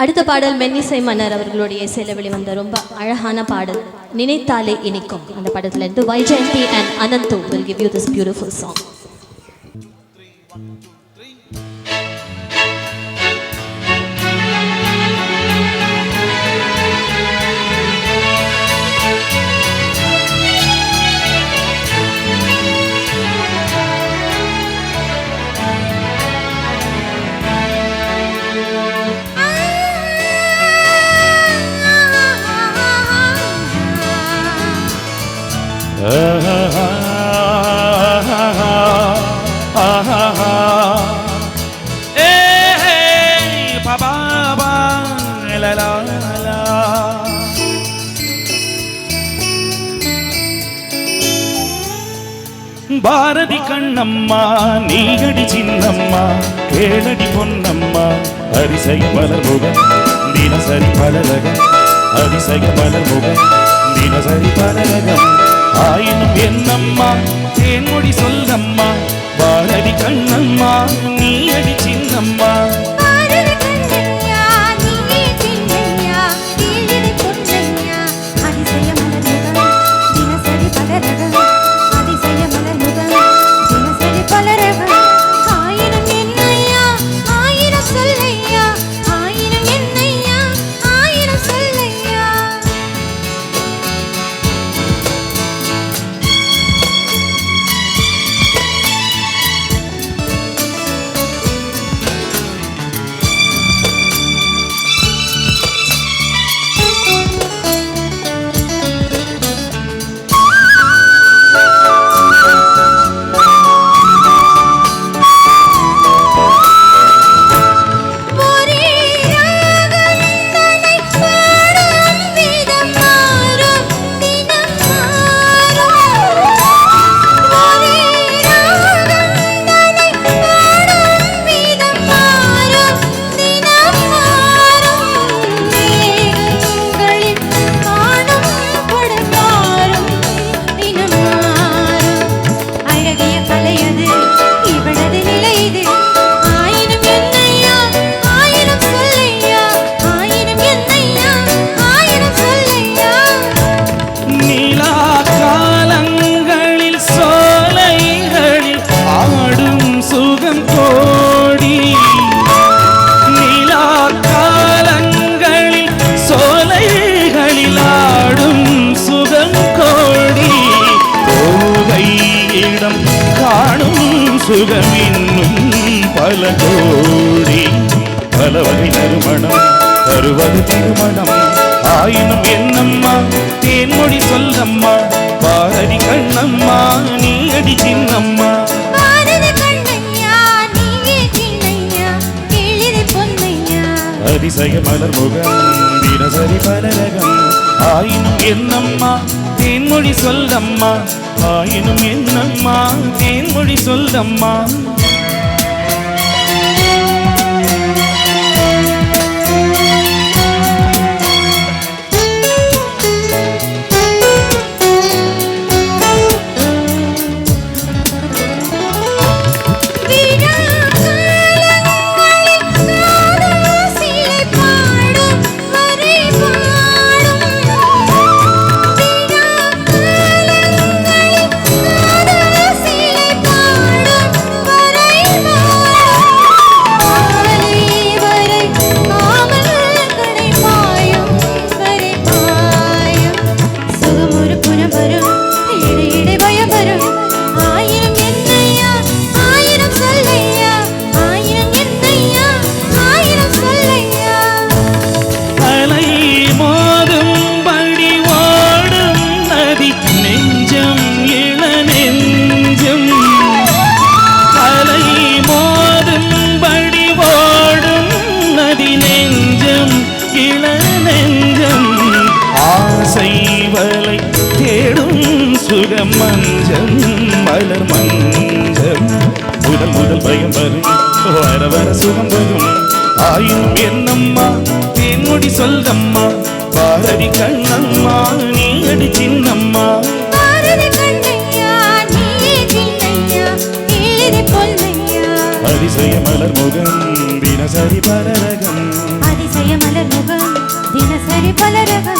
அடுத்த பாடல் மென்னிசை மன்னர் அவர்களுடைய இசையில வெளிவந்த ரொம்ப அழகான பாடல் நினைத்தாலே இனிக்கும். அந்த படத்துல இருந்து Vyjayanthi and Ananthu will give you this beautiful song. Bharathi Kannamma நீகடி சின்னம்மா கேளடி பொன்னம்மா அரிசை மலர்முகம் தினசரி பலரகம் அரிசை மலர்முகம் தினசரி பலரகம். ஆயினும் என்னம்மா தேன்மொழி சொல்லம்மா பாரதி கண்ணம்மா நீயடி சின்னம்மா காணும் சுகம் இன்னும் பல கோடி பல வகை நறுமணம் தருவது திருமணம். ஆயினும் என்னம்மா? தேன்மொழி சொல்லம்மா? பாரதி கண்ணம்மா? நீ அடி சின்னம்மா அதிசய மலர் முகம் தினசரி பலரகம். ஆயினும் என்னம்மா? தேன்மொழி சொல்லம்மா. ஆயினும் என்னம்மா தேன்மொழி சொல்லம்மா. ஆசை வலை தேடும் சுகம் மஞ்சம் மலர் மஞ்சம். முதல் முதல் பயம் வரும். வர வர சுகம் வரும். ஆயினும் என்னம்மா? தேன்மொழி சொல்லம்மா பாரதி கண்ணம்மா நீ அடி சின்னம்மா? கண்ணையா நீயே சின்னையா? கேளிரை பொன்னையா? அதிசய மலர் முகம் தினசரி பரரகம்